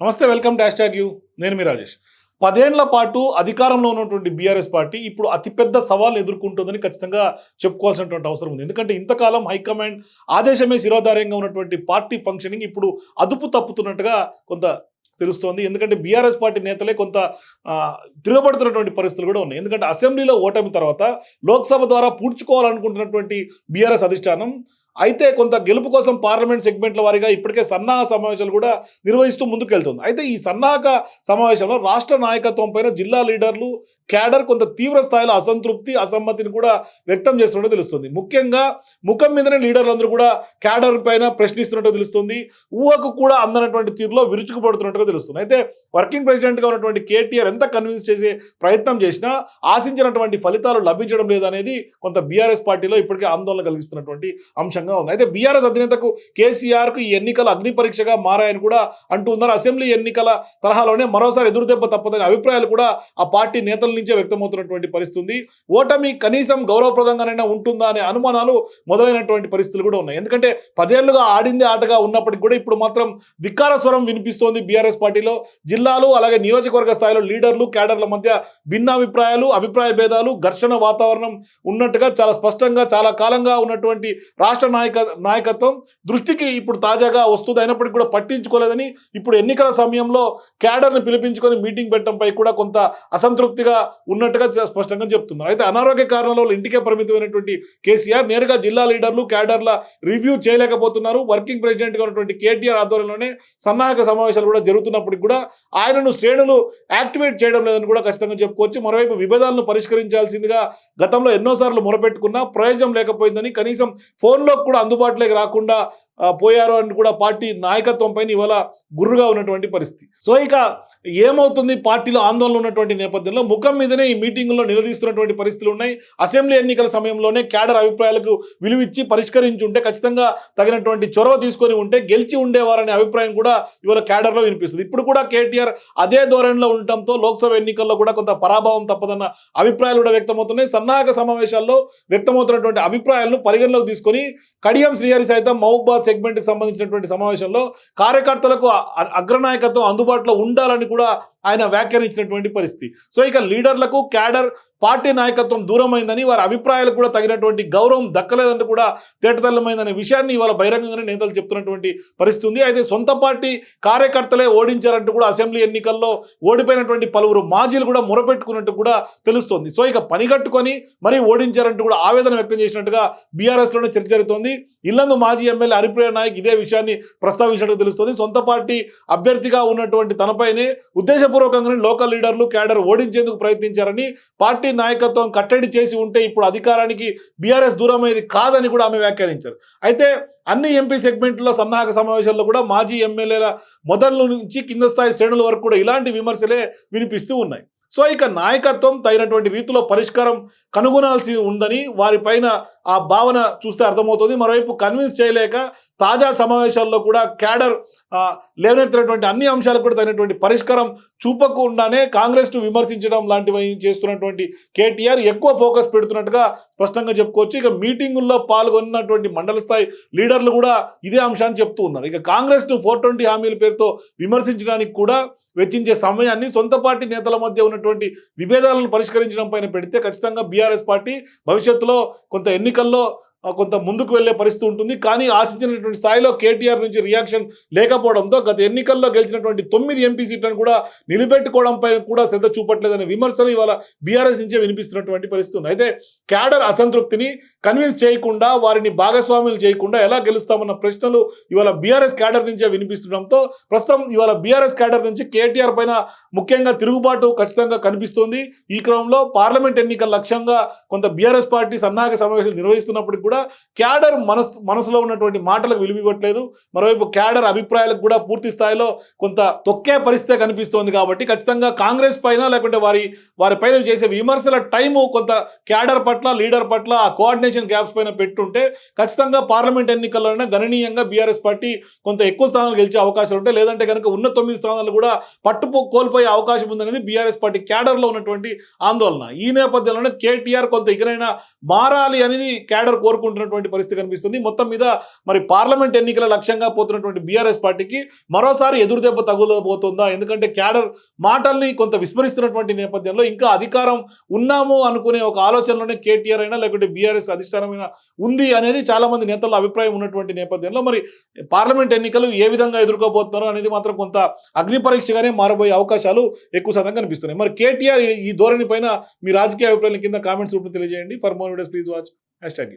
నమస్తే welcome dash tag you. నేను మీ రాజేష్. పదేళ్ళ పాటు అధికారంలో ఉన్నటువంటి బీఆర్ఎస్ పార్టీ ఇప్పుడు అతిపెద్ద సవాల్ ఎదుర్కొంటుందని ఖచ్చితంగా చెప్పుకోవాల్సినటువంటి అవసరం ఉంది. ఎందుకంటే ఇంతకాలం హైకమాండ్ ఆదేశమే శిరోధార్యంగా ఉన్నటువంటి పార్టీ ఫంక్షనింగ్ ఇప్పుడు అదుపు తప్పుతున్నట్టుగా కొంత తెలుస్తోంది. ఎందుకంటే బీఆర్ఎస్ పార్టీ నేతలే కొంత తిరగబడుతున్నటువంటి పరిస్థితులు కూడా ఉన్నాయి. ఎందుకంటే అసెంబ్లీలో ఓటమి తర్వాత లోక్సభ ద్వారా పూడ్చుకోవాలనుకుంటున్నటువంటి బీఆర్ఎస్ అధిష్టానం అయితే కొంత గెలుపు కోసం పార్లమెంట్ సెగ్మెంట్ల వారీగా ఇప్పటికే సన్నాహ సమావేశాలు కూడా నిర్వహిస్తూ ముందుకెళ్తుంది. అయితే ఈ సన్నాహక సమావేశంలో రాష్ట్ర నాయకత్వం పైన జిల్లా లీడర్లు క్యాడర్ కొంత తీవ్ర స్థాయిలో అసంతృప్తి అసమ్మతిని కూడా వ్యక్తం చేస్తున్నట్టు తెలుస్తుంది. ముఖ్యంగా ముఖం మీదనే లీడర్లందరూ కూడా క్యాడర్ పైన ప్రశ్నిస్తున్నట్టు తెలుస్తుంది. ఊహకు కూడా అందనటువంటి తీరులో విరుచుకుపడుతున్నట్టుగా తెలుస్తుంది. అయితే వర్కింగ్ ప్రెసిడెంట్గా ఉన్నటువంటి కేటీఆర్ ఎంత కన్విన్స్ చేసే ప్రయత్నం చేసినా ఆశించినటువంటి ఫలితాలు లభించడం లేదనేది కొంత బీఆర్ఎస్ పార్టీలో ఇప్పటికే ఆందోళన కలిగిస్తున్నటువంటి అంశం. అంశంగా ఉంది. అయితే బీఆర్ఎస్ అధినేతకు కేసీఆర్కు ఈ ఎన్నికలు అగ్ని పరీక్షగా మారాయని కూడా అంటూ ఉన్నారు. అసెంబ్లీ ఎన్నికల తరహాలోనే మరోసారి ఎదురుదెబ్బ తప్పదని అభిప్రాయాలు కూడా ఆ పార్టీ నేతల నుంచే వ్యక్తమవుతున్నటువంటి పరిస్థితి ఓటమి కనీసం గౌరవప్రదంగానైనా ఉంటుందా అనే అనుమానాలు మొదలైనటువంటి పరిస్థితులు కూడా ఉన్నాయి. ఎందుకంటే పదేళ్ళుగా ఆడిందే ఆటగా ఉన్నప్పటికీ కూడా ఇప్పుడు మాత్రం ధిక్కార స్వరం వినిపిస్తోంది బీఆర్ఎస్ పార్టీలో. జిల్లాలు అలాగే నియోజకవర్గ స్థాయిలో లీడర్లు క్యాడర్ల మధ్య భిన్నాభిప్రాయాలు అభిప్రాయ భేదాలు ఘర్షణ వాతావరణం ఉన్నట్టుగా చాలా స్పష్టంగా చాలా కాలంగా ఉన్నటువంటి రాష్ట్ర నాయక నాయకత్వం దృష్టికి ఇప్పుడు తాజాగా వస్తుంది. అయినప్పటికీ కూడా పట్టించుకోలేదని ఇప్పుడు ఎన్నికల సమయంలో క్యాడర్ని పిలిపించుకొని మీటింగ్ పెట్టడంపై కూడా కొంత అసంతృప్తిగా ఉన్నట్టుగా స్పష్టంగా చెప్తున్నారు. అయితే అనారోగ్య కారణాల వల్ల ఇంటికే పరిమితమైనటువంటి కేసీఆర్ నేరుగా జిల్లా లీడర్లు క్యాడర్ల రివ్యూ చేయలేకపోతున్నారు. వర్కింగ్ ప్రెసిడెంట్గా ఉన్నటువంటి కేటీఆర్ ఆధ్వర్యంలోనే సన్నాహక సమావేశాలు కూడా జరుగుతున్నప్పటికీ కూడా ఆయనను శ్రేణులు యాక్టివేట్ చేయడం లేదని కూడా ఖచ్చితంగా చెప్పుకోవచ్చు. మరోవైపు విభేదాలను పరిష్కరించాల్సిందిగా గతంలో ఎన్నోసార్లు మొరపెట్టుకున్నా ప్రయోజనం లేకపోయిందని కనీసం ఫోన్లో కూడా అందుబాటులోకి రాకుండా పోయారు అని కూడా పార్టీ నాయకత్వం పైన ఇవాళ గుర్రుగా ఉన్నటువంటి పరిస్థితి. సో ఇక ఏమవుతుంది? పార్టీలో ఆందోళన ఉన్నటువంటి నేపథ్యంలో ముఖం మీదనే ఈ మీటింగుల్లో నిలదీస్తున్నటువంటి పరిస్థితులు ఉన్నాయి. అసెంబ్లీ ఎన్నికల సమయంలోనే క్యాడర్ అభిప్రాయాలకు విలువిచ్చి పరిష్కరించి ఉంటే ఖచ్చితంగా తగినటువంటి చొరవ తీసుకొని ఉంటే గెలిచి ఉండేవారనే అభిప్రాయం కూడా ఇవాళ క్యాడర్లో వినిపిస్తుంది. ఇప్పుడు కూడా కేటీఆర్ అదే ధోరణిలో ఉండటంతో లోక్సభ ఎన్నికల్లో కూడా కొంత పరాభవం తప్పదన్న అభిప్రాయాలు కూడా వ్యక్తమవుతున్నాయి. సన్నాహక సమావేశాల్లో వ్యక్తమవుతున్నటువంటి అభిప్రాయాలను పరిగణలోకి తీసుకొని కడియం శ్రీహరి సైతం మహబూబాద్ సెగ్మెంట్కి సంబంధించినటువంటి సమావేశంలో కార్యకర్తలకు అగ్రనాయకత్వం అందుబాటులో ఉండాలని కూడా ఆయన వ్యాఖ్యానించినటువంటి పరిస్థితి. సో ఇక లీడర్లకు క్యాడర్ పార్టీ నాయకత్వం దూరమైందని వారి అభిప్రాయాలకు కూడా తగినటువంటి గౌరవం దక్కలేదని కూడా తేటతల్లమైందనే విషయాన్ని ఇవాళ బహిరంగంగానే నేతలు చెప్తున్నటువంటి పరిస్థితి ఉంది. అయితే సొంత పార్టీ కార్యకర్తలే ఓడించారంటూ కూడా అసెంబ్లీ ఎన్నికల్లో ఓడిపోయినటువంటి పలువురు మాజీలు కూడా మొరపెట్టుకున్నట్టు కూడా తెలుస్తోంది. సో ఇక పనిగట్టుకొని మరీ ఓడించారంటూ కూడా ఆవేదన వ్యక్తం చేసినట్టుగా బీఆర్ఎస్లోనే చర్చ జరుగుతోంది. ఇల్లందు మాజీ ఎమ్మెల్యే హరిప్రియ నాయక్ ఇదే విషయాన్ని ప్రస్తావించినట్టు తెలుస్తోంది. సొంత పార్టీ అభ్యర్థిగా ఉన్నటువంటి తనపైనే ఉద్దేశపూర్వకంగానే లోకల్ లీడర్లు క్యాడర్ ఓడించేందుకు ప్రయత్నించారని పార్టీ నాయకత్వం కట్టడి చేసి ఉంటే ఇప్పుడు అధికారానికి బీఆర్ఎస్ దూరమయ్యేది కాదని కూడా ఆమె వ్యాఖ్యానించారు. అయితే అన్ని ఎంపీ సెగ్మెంట్లో సన్నాహక సమావేశాల్లో కూడా మాజీ ఎమ్మెల్యేల మొదలు నుంచి కింద స్థాయి శ్రేణుల వరకు కూడా ఇలాంటి విమర్శలే వినిపిస్తూ ఉన్నాయి. సో ఇక నాయకత్వం తగినటువంటి రీతిలో పరిష్కారం కనుగొనాల్సి ఉందని వారిపైన ఆ భావన చూస్తే అర్థమవుతుంది. మరోవైపు కన్విన్స్ చేయలేక తాజా సమావేశాల్లో కూడా క్యాడర్ లేవనెత్తినటువంటి అన్ని అంశాలకు కూడా తగినటువంటి పరిష్కారం చూపకుండానే కాంగ్రెస్ను విమర్శించడం లాంటివి చేస్తున్నటువంటి కేటీఆర్ ఎక్కువ ఫోకస్ పెడుతున్నట్టుగా స్పష్టంగా చెప్పుకోవచ్చు. ఇక మీటింగుల్లో పాల్గొన్నటువంటి మండల స్థాయి లీడర్లు కూడా ఇదే అంశాన్ని చెప్తూ ఉన్నారు. ఇక కాంగ్రెస్ను ఫోర్ ట్వంటీ హామీల పేరుతో విమర్శించడానికి కూడా వెచ్చించే సమయాన్ని సొంత పార్టీ నేతల మధ్య ఉన్నటువంటి విభేదాలను పరిష్కరించడం పైన పెడితే ఖచ్చితంగా బీఆర్ఎస్ పార్టీ భవిష్యత్తులో కొంత ఎన్నికల్లో కొంత ముందుకు వెళ్ళే పరిస్థితి ఉంటుంది. కానీ ఆశించినటువంటి స్థాయిలో కేటీఆర్ నుంచి రియాక్షన్ లేకపోవడంతో గత ఎన్నికల్లో గెలిచినటువంటి తొమ్మిది ఎంపీ సీట్లను కూడా నిలబెట్టుకోవడంపై కూడా శ్రద్ధ చూపట్లేదనే విమర్శలు ఇవాళ బీఆర్ఎస్ నుంచే వినిపిస్తున్నటువంటి పరిస్థితి ఉంది. అయితే క్యాడర్ అసంతృప్తిని కన్విన్స్ చేయకుండా వారిని భాగస్వాములు చేయకుండా ఎలా గెలుస్తామన్న ప్రశ్నలు ఇవాళ బీఆర్ఎస్ క్యాడర్ నుంచే వినిపిస్తుండడంతో ప్రస్తుతం ఇవాళ బీఆర్ఎస్ క్యాడర్ నుంచి కేటీఆర్ పైన ముఖ్యంగా తిరుగుబాటు ఖచ్చితంగా కనిపిస్తోంది. ఈ క్రమంలో పార్లమెంట్ ఎన్నికల లక్ష్యంగా కొంత బీఆర్ఎస్ పార్టీ సన్నాహక సమావేశాలు నిర్వహిస్తున్నప్పటికీ కూడా క్యాడర్ మనస్ మనసులో ఉన్నటువంటి మాటలకు విలువ ఇవ్వట్లేదు. మరోవైపు క్యాడర్ అభిప్రాయాలకు కూడా పూర్తి స్థాయిలో కొంత తొక్కే పరిస్థితి కనిపిస్తోంది కాబట్టి ఖచ్చితంగా కాంగ్రెస్ పైన లేకుంటే వారి వారి పైన చేసే విమర్శల టైము కొంత క్యాడర్ పట్ల లీడర్ పట్ల ఆ కోఆర్డినేషన్ గ్యాప్స్ పైన పెట్టుంటే ఖచ్చితంగా పార్లమెంట్ ఎన్నికల్లోనే గణనీయంగా బీఆర్ఎస్ పార్టీ కొంత ఎక్కువ స్థానాలు గెలిచే అవకాశాలు ఉంటాయి. లేదంటే కనుక ఉన్న తొమ్మిది స్థానాలు కూడా పట్టుపో కోల్పోయే అవకాశం ఉందనేది బీఆర్ఎస్ పార్టీ క్యాడర్లో ఉన్నటువంటి ఆందోళన. ఈ నేపథ్యంలోనే కేటీఆర్ కొంత ఇకనైనా మారాలి అనేది క్యాడర్ కోరుకుంటుంది కోరుకుంటున్నటువంటి పరిస్థితి కనిపిస్తుంది. మొత్తం మీద మరి పార్లమెంట్ ఎన్నికల లక్ష్యంగా పోతున్నటువంటి బీఆర్ఎస్ పార్టీకి మరోసారి ఎదురుదెబ్బ తగులబోతుందా? ఎందుకంటే క్యాడర్ మాటల్ని కొంత విస్మరిస్తున్నటువంటి నేపథ్యంలో ఇంకా అధికారం ఉన్నాము అనుకునే ఒక ఆలోచనలోనే కేటీఆర్ అయినా లేకుంటే బీఆర్ఎస్ అధిష్టానమైన ఉంది అనేది చాలా మంది నేతల అభిప్రాయం ఉన్నటువంటి నేపథ్యంలో మరి పార్లమెంట్ ఎన్నికలు ఏ విధంగా ఎదుర్కోబోతున్నారు అనేది మాత్రం కొంత అగ్ని పరీక్షగానే మారబోయే అవకాశాలు ఎక్కువ శాతం కనిపిస్తున్నాయి. మరి కేటీఆర్ ఈ- ఈ ధోరణి పైన మీ రాజకీయ అభిప్రాయాల కింద కామెంట్స్ రూపంలో తెలియజేయండి. For more videos please watch hashtag